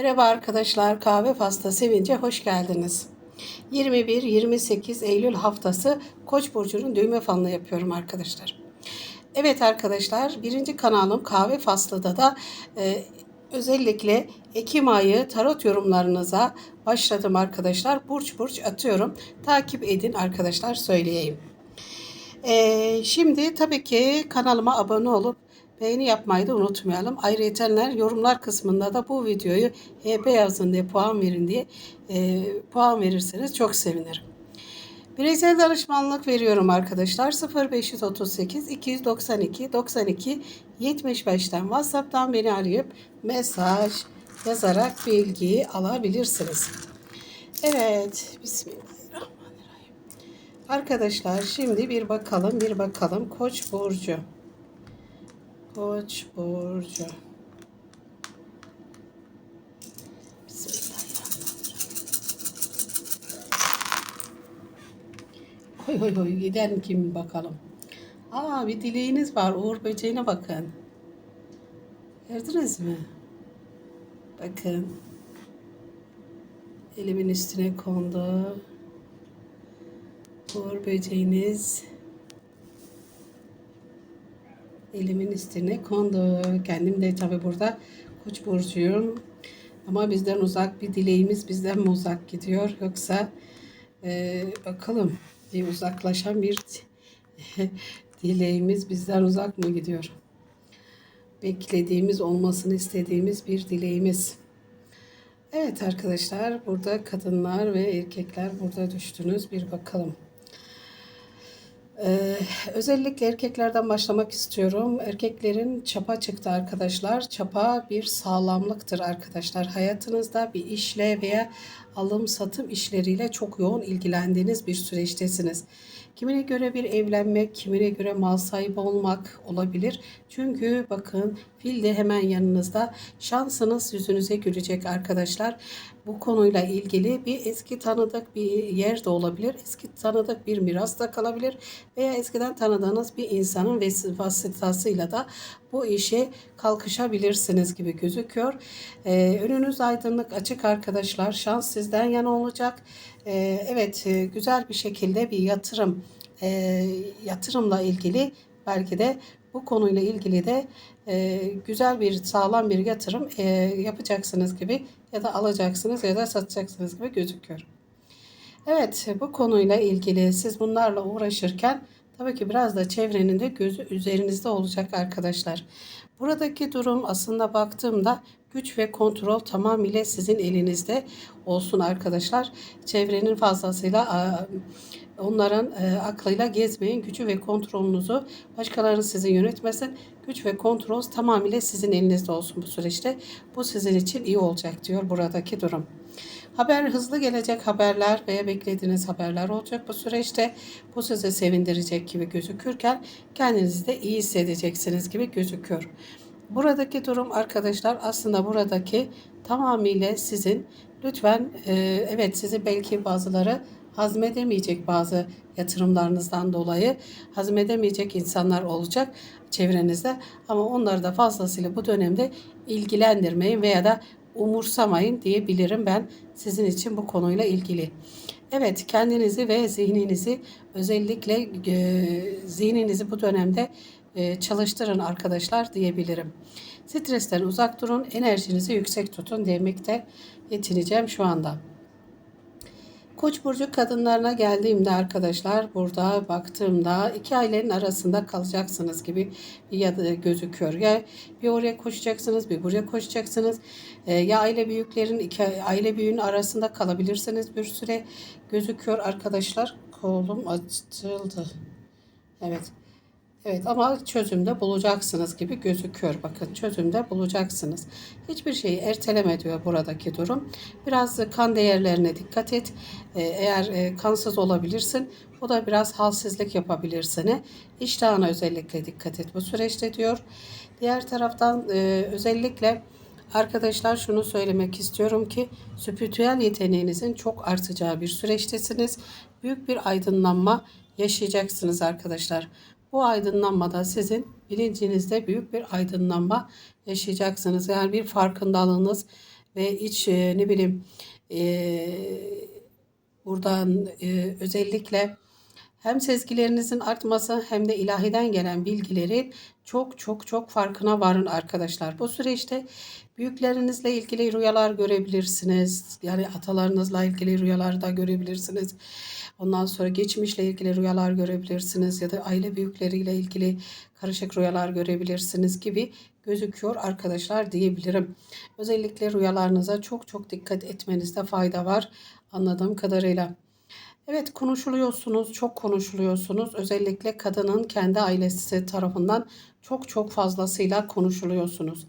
Merhaba arkadaşlar, kahve faslı sevince hoş geldiniz. 21-28 Eylül haftası Koç burcunun düğme falını yapıyorum arkadaşlar. Evet arkadaşlar, birinci kanalım Kahve Faslı'da da e, özellikle Ekim ayı tarot yorumlarınıza başladım arkadaşlar. Burç burç atıyorum. Takip edin arkadaşlar söyleyeyim. E, şimdi tabii ki kanalıma abone olup Beğeni yapmayı da unutmayalım. Ayrıca yorumlar kısmında da bu videoyu HP yazın diye puan verin diye e, puan verirseniz çok sevinirim. Bireysel danışmanlık veriyorum arkadaşlar. 0538 292 92 75'ten WhatsApp'tan beni arayıp mesaj yazarak bilgiyi alabilirsiniz. Evet, Bismillahirrahmanirrahim. Arkadaşlar şimdi bir bakalım, bir bakalım Koç burcu. Koç burcu. Hoy hoy hoy giden kim bakalım. Aa bir dileğiniz var. Uğur böceğine bakın. Gördünüz mü? Bakın. Elimin üstüne kondu. Uğur böceğiniz elimin üstüne kondu. Kendim de tabi burada koç burcuyum. Ama bizden uzak bir dileğimiz bizden mi uzak gidiyor yoksa e, bakalım bir uzaklaşan bir dileğimiz bizden uzak mı gidiyor? Beklediğimiz olmasını istediğimiz bir dileğimiz. Evet arkadaşlar burada kadınlar ve erkekler burada düştünüz bir bakalım. Ee, özellikle erkeklerden başlamak istiyorum. Erkeklerin çapa çıktı arkadaşlar. Çapa bir sağlamlıktır arkadaşlar. Hayatınızda bir işle veya alım satım işleriyle çok yoğun ilgilendiğiniz bir süreçtesiniz. Kimine göre bir evlenmek, kimine göre mal sahibi olmak olabilir. Çünkü bakın fil de hemen yanınızda. Şansınız yüzünüze gülecek arkadaşlar. Bu konuyla ilgili bir eski tanıdık bir yer de olabilir. Eski tanıdık bir miras da kalabilir. Veya eskiden tanıdığınız bir insanın vasıtasıyla da bu işe kalkışabilirsiniz gibi gözüküyor. Ee, önünüz aydınlık açık arkadaşlar. Şans sizden yana olacak. Ee, evet e, güzel bir şekilde bir yatırım e, yatırımla ilgili belki de bu konuyla ilgili de e, güzel bir sağlam bir yatırım e, yapacaksınız gibi ya da alacaksınız ya da satacaksınız gibi gözüküyor. Evet bu konuyla ilgili siz bunlarla uğraşırken tabii ki biraz da çevrenin de gözü üzerinizde olacak arkadaşlar. Buradaki durum aslında baktığımda güç ve kontrol tamamıyla sizin elinizde olsun arkadaşlar. Çevrenin fazlasıyla onların e, aklıyla gezmeyin. Gücü ve kontrolünüzü başkaları sizi yönetmesin. Güç ve kontrol tamamıyla sizin elinizde olsun bu süreçte. Bu sizin için iyi olacak diyor buradaki durum. Haber hızlı gelecek haberler veya beklediğiniz haberler olacak bu süreçte. Bu sizi sevindirecek gibi gözükürken kendinizi de iyi hissedeceksiniz gibi gözüküyor. Buradaki durum arkadaşlar aslında buradaki tamamıyla sizin lütfen e, evet sizi belki bazıları hazmedemeyecek bazı yatırımlarınızdan dolayı hazmedemeyecek insanlar olacak çevrenizde ama onları da fazlasıyla bu dönemde ilgilendirmeyin veya da umursamayın diyebilirim ben sizin için bu konuyla ilgili. Evet kendinizi ve zihninizi özellikle e, zihninizi bu dönemde çalıştırın arkadaşlar diyebilirim. Stresten uzak durun, enerjinizi yüksek tutun demekte yetineceğim şu anda. Koç burcu kadınlarına geldiğimde arkadaşlar burada baktığımda iki ailenin arasında kalacaksınız gibi ya da gözüküyor. Ya bir oraya koşacaksınız, bir buraya koşacaksınız. E, ya aile büyüklerin iki aile büyüğün arasında kalabilirsiniz bir süre gözüküyor arkadaşlar. Kolum açıldı. Evet. Evet ama çözümde bulacaksınız gibi gözüküyor. Bakın çözümde bulacaksınız. Hiçbir şeyi erteleme diyor buradaki durum. Biraz kan değerlerine dikkat et. Ee, eğer e, kansız olabilirsin o da biraz halsizlik yapabilir seni. İştahına özellikle dikkat et bu süreçte diyor. Diğer taraftan e, özellikle Arkadaşlar şunu söylemek istiyorum ki spiritüel yeteneğinizin çok artacağı bir süreçtesiniz. Büyük bir aydınlanma yaşayacaksınız arkadaşlar. Bu aydınlanmada sizin bilincinizde büyük bir aydınlanma yaşayacaksınız. Yani bir farkındalığınız ve iç e, ne bileyim e, buradan e, özellikle hem sezgilerinizin artması hem de ilahiden gelen bilgilerin çok çok çok farkına varın arkadaşlar. Bu süreçte büyüklerinizle ilgili rüyalar görebilirsiniz. Yani atalarınızla ilgili rüyalar da görebilirsiniz. Ondan sonra geçmişle ilgili rüyalar görebilirsiniz ya da aile büyükleriyle ilgili karışık rüyalar görebilirsiniz gibi gözüküyor arkadaşlar diyebilirim. Özellikle rüyalarınıza çok çok dikkat etmenizde fayda var anladığım kadarıyla. Evet konuşuluyorsunuz, çok konuşuluyorsunuz. Özellikle kadının kendi ailesi tarafından çok çok fazlasıyla konuşuluyorsunuz.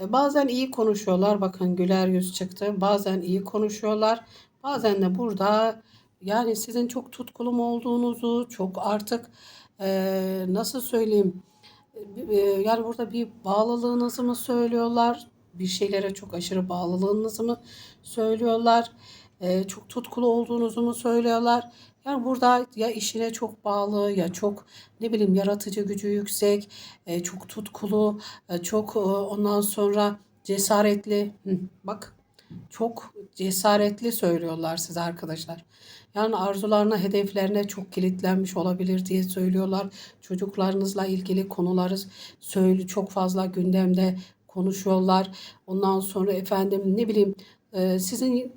E, Bazen iyi konuşuyorlar. Bakın güler yüz çıktı. Bazen iyi konuşuyorlar. Bazen de burada yani sizin çok tutkulu mu olduğunuzu, çok artık e, nasıl söyleyeyim? E, yani burada bir bağlılığınızı mı söylüyorlar? Bir şeylere çok aşırı bağlılığınızı mı söylüyorlar? E, çok tutkulu olduğunuzu mu söylüyorlar? Yani burada ya işine çok bağlı ya çok ne bileyim yaratıcı gücü yüksek, e, çok tutkulu, e, çok e, ondan sonra cesaretli. Hı, bak çok cesaretli söylüyorlar size arkadaşlar. Yani arzularına, hedeflerine çok kilitlenmiş olabilir diye söylüyorlar. Çocuklarınızla ilgili konuları söyle çok fazla gündemde konuşuyorlar. Ondan sonra efendim ne bileyim e, sizin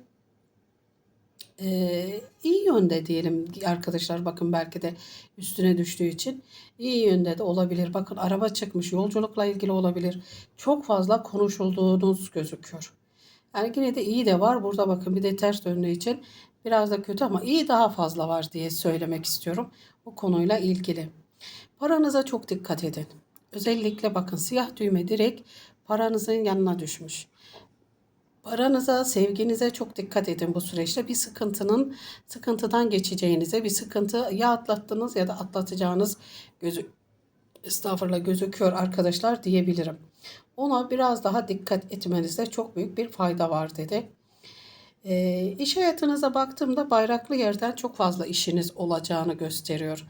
e, iyi yönde diyelim arkadaşlar bakın belki de üstüne düştüğü için iyi yönde de olabilir. Bakın araba çıkmış yolculukla ilgili olabilir. Çok fazla konuşulduğunuz gözüküyor. Yani yine de iyi de var. Burada bakın bir de ters döndüğü için biraz da kötü ama iyi daha fazla var diye söylemek istiyorum bu konuyla ilgili. Paranıza çok dikkat edin. Özellikle bakın siyah düğme direkt paranızın yanına düşmüş. Paranıza, sevginize çok dikkat edin bu süreçte. Bir sıkıntının sıkıntıdan geçeceğinize, bir sıkıntı ya atlattınız ya da atlatacağınız gözü estağfurullah gözüküyor arkadaşlar diyebilirim. Ona biraz daha dikkat etmenizde çok büyük bir fayda var dedi. E, iş hayatınıza baktığımda bayraklı yerden çok fazla işiniz olacağını gösteriyor.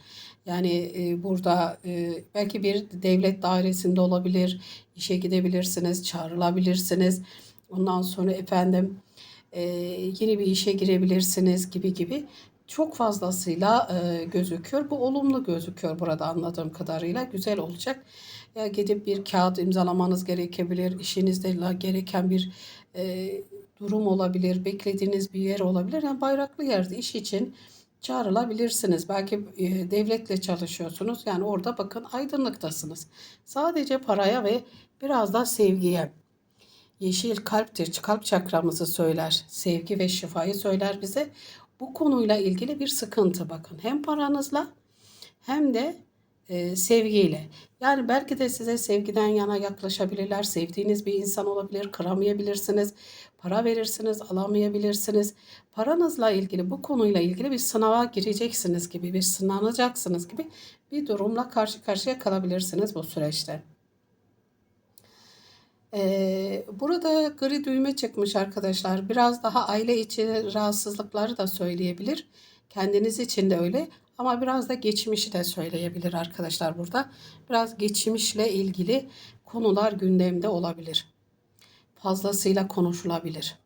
Yani e, burada e, belki bir devlet dairesinde olabilir, işe gidebilirsiniz, çağrılabilirsiniz. Ondan sonra efendim e, yeni bir işe girebilirsiniz gibi gibi çok fazlasıyla e, gözüküyor. Bu olumlu gözüküyor burada anladığım kadarıyla. Güzel olacak. Ya gidip bir kağıt imzalamanız gerekebilir. İşinizde gereken bir e, durum olabilir. Beklediğiniz bir yer olabilir. Yani bayraklı yerde iş için çağrılabilirsiniz. Belki e, devletle çalışıyorsunuz. Yani orada bakın aydınlıktasınız. Sadece paraya ve biraz da sevgiye. Yeşil kalptir. Kalp çakramızı söyler. Sevgi ve şifayı söyler bize. Bu konuyla ilgili bir sıkıntı bakın. Hem paranızla hem de e, sevgiyle. Yani belki de size sevgiden yana yaklaşabilirler. Sevdiğiniz bir insan olabilir, kıramayabilirsiniz. Para verirsiniz, alamayabilirsiniz. Paranızla ilgili bu konuyla ilgili bir sınava gireceksiniz gibi, bir sınanacaksınız gibi bir durumla karşı karşıya kalabilirsiniz bu süreçte. Burada gri düğme çıkmış arkadaşlar. Biraz daha aile içi rahatsızlıkları da söyleyebilir. Kendiniz için de öyle. Ama biraz da geçmişi de söyleyebilir arkadaşlar burada. Biraz geçmişle ilgili konular gündemde olabilir. Fazlasıyla konuşulabilir.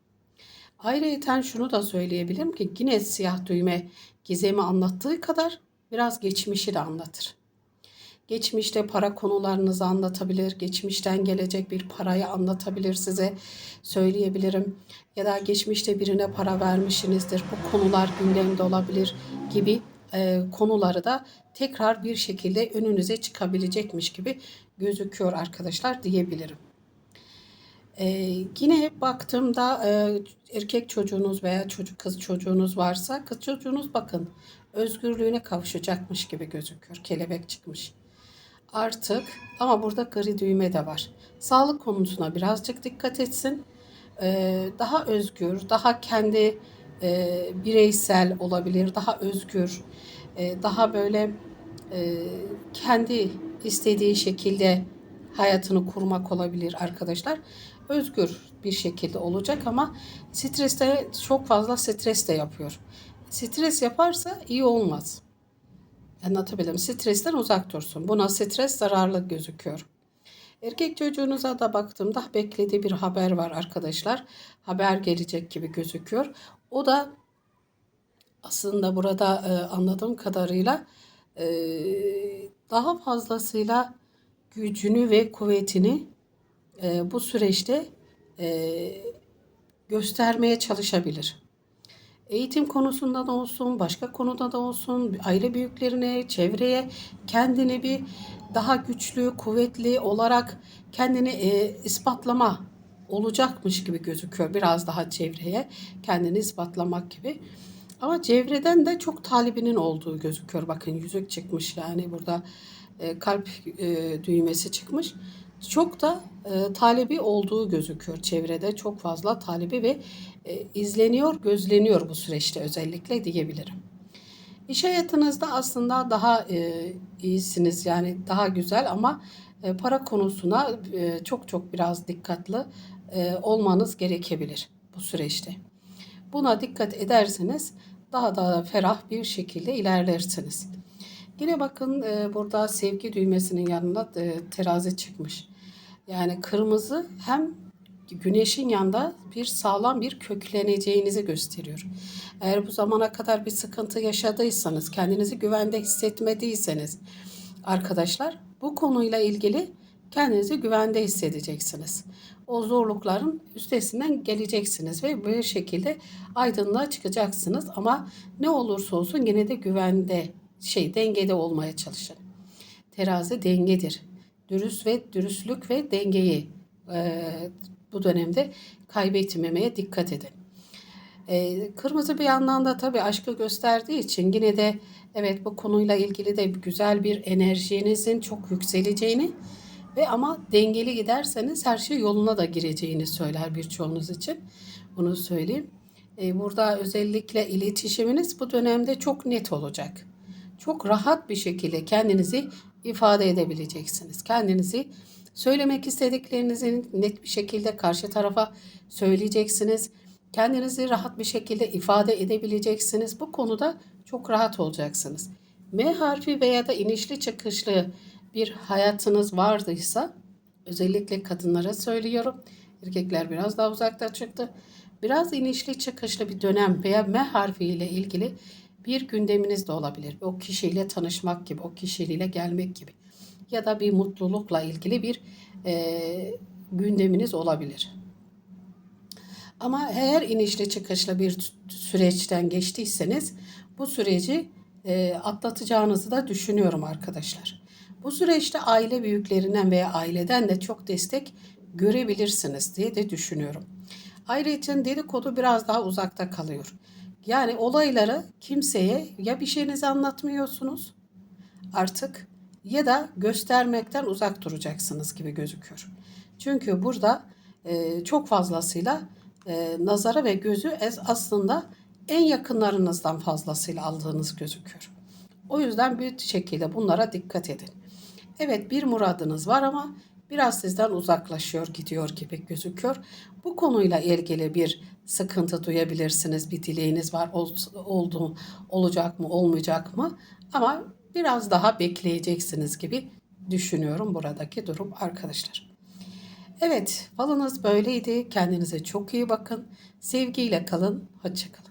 Ayrıca şunu da söyleyebilirim ki yine siyah düğme gizemi anlattığı kadar biraz geçmişi de anlatır. Geçmişte para konularınızı anlatabilir. Geçmişten gelecek bir parayı anlatabilir size. Söyleyebilirim. Ya da geçmişte birine para vermişsinizdir. Bu konular gündemde olabilir gibi e, konuları da tekrar bir şekilde önünüze çıkabilecekmiş gibi gözüküyor arkadaşlar diyebilirim. E, yine baktığımda e, erkek çocuğunuz veya çocuk kız çocuğunuz varsa kız çocuğunuz bakın özgürlüğüne kavuşacakmış gibi gözüküyor. Kelebek çıkmış. Artık ama burada gri düğme de var. Sağlık konusuna birazcık dikkat etsin. Ee, daha özgür, daha kendi e, bireysel olabilir, daha özgür, e, daha böyle e, kendi istediği şekilde hayatını kurmak olabilir arkadaşlar. Özgür bir şekilde olacak ama streste çok fazla stres de yapıyor. Stres yaparsa iyi olmaz. Anlatabildim. Stresten uzak dursun. Buna stres zararlı gözüküyor. Erkek çocuğunuza da baktığımda beklediği bir haber var arkadaşlar. Haber gelecek gibi gözüküyor. O da aslında burada e, anladığım kadarıyla e, daha fazlasıyla gücünü ve kuvvetini e, bu süreçte e, göstermeye çalışabilir. Eğitim konusunda da olsun, başka konuda da olsun, aile büyüklerine, çevreye kendini bir daha güçlü, kuvvetli olarak kendini e, ispatlama olacakmış gibi gözüküyor. Biraz daha çevreye kendini ispatlamak gibi. Ama çevreden de çok talibinin olduğu gözüküyor. Bakın yüzük çıkmış yani burada e, kalp e, düğmesi çıkmış. Çok da e, talebi olduğu gözüküyor çevrede. Çok fazla talebi ve e, izleniyor, gözleniyor bu süreçte özellikle diyebilirim. İş hayatınızda aslında daha e, iyisiniz yani daha güzel ama e, para konusuna e, çok çok biraz dikkatli e, olmanız gerekebilir bu süreçte. Buna dikkat ederseniz daha da ferah bir şekilde ilerlersiniz. Yine bakın e, burada sevgi düğmesinin yanında e, terazi çıkmış. Yani kırmızı hem güneşin yanında bir sağlam bir kökleneceğinizi gösteriyor. Eğer bu zamana kadar bir sıkıntı yaşadıysanız, kendinizi güvende hissetmediyseniz arkadaşlar bu konuyla ilgili kendinizi güvende hissedeceksiniz. O zorlukların üstesinden geleceksiniz ve bu şekilde aydınlığa çıkacaksınız ama ne olursa olsun yine de güvende şey dengede olmaya çalışın. Terazi dengedir. Dürüst ve dürüstlük ve dengeyi bu dönemde kaybetmemeye dikkat edin. E, kırmızı bir yandan da tabii aşkı gösterdiği için yine de evet bu konuyla ilgili de güzel bir enerjinizin çok yükseleceğini ve ama dengeli giderseniz her şey yoluna da gireceğini söyler birçoğunuz için. Bunu söyleyeyim. E, burada özellikle iletişiminiz bu dönemde çok net olacak. Çok rahat bir şekilde kendinizi ifade edebileceksiniz. Kendinizi söylemek istediklerinizi net bir şekilde karşı tarafa söyleyeceksiniz. Kendinizi rahat bir şekilde ifade edebileceksiniz. Bu konuda çok rahat olacaksınız. M harfi veya da inişli çıkışlı bir hayatınız vardıysa özellikle kadınlara söylüyorum. Erkekler biraz daha uzakta çıktı. Biraz inişli çıkışlı bir dönem veya M harfi ile ilgili bir gündeminiz de olabilir. O kişiyle tanışmak gibi, o kişiyle gelmek gibi. Ya da bir mutlulukla ilgili bir e, gündeminiz olabilir. Ama eğer inişli çıkışlı bir süreçten geçtiyseniz bu süreci e, atlatacağınızı da düşünüyorum arkadaşlar. Bu süreçte aile büyüklerinden veya aileden de çok destek görebilirsiniz diye de düşünüyorum. Ayrıca dedikodu biraz daha uzakta kalıyor. Yani olayları kimseye ya bir şeyinizi anlatmıyorsunuz artık ya da göstermekten uzak duracaksınız gibi gözüküyor. Çünkü burada e, çok fazlasıyla e, nazara ve gözü aslında en yakınlarınızdan fazlasıyla aldığınız gözüküyor. O yüzden bir şekilde bunlara dikkat edin. Evet bir muradınız var ama biraz sizden uzaklaşıyor gidiyor gibi gözüküyor. Bu konuyla ilgili bir sıkıntı duyabilirsiniz. Bir dileğiniz var oldu, olacak mı olmayacak mı ama biraz daha bekleyeceksiniz gibi düşünüyorum buradaki durum arkadaşlar. Evet falınız böyleydi. Kendinize çok iyi bakın. Sevgiyle kalın. Hoşçakalın.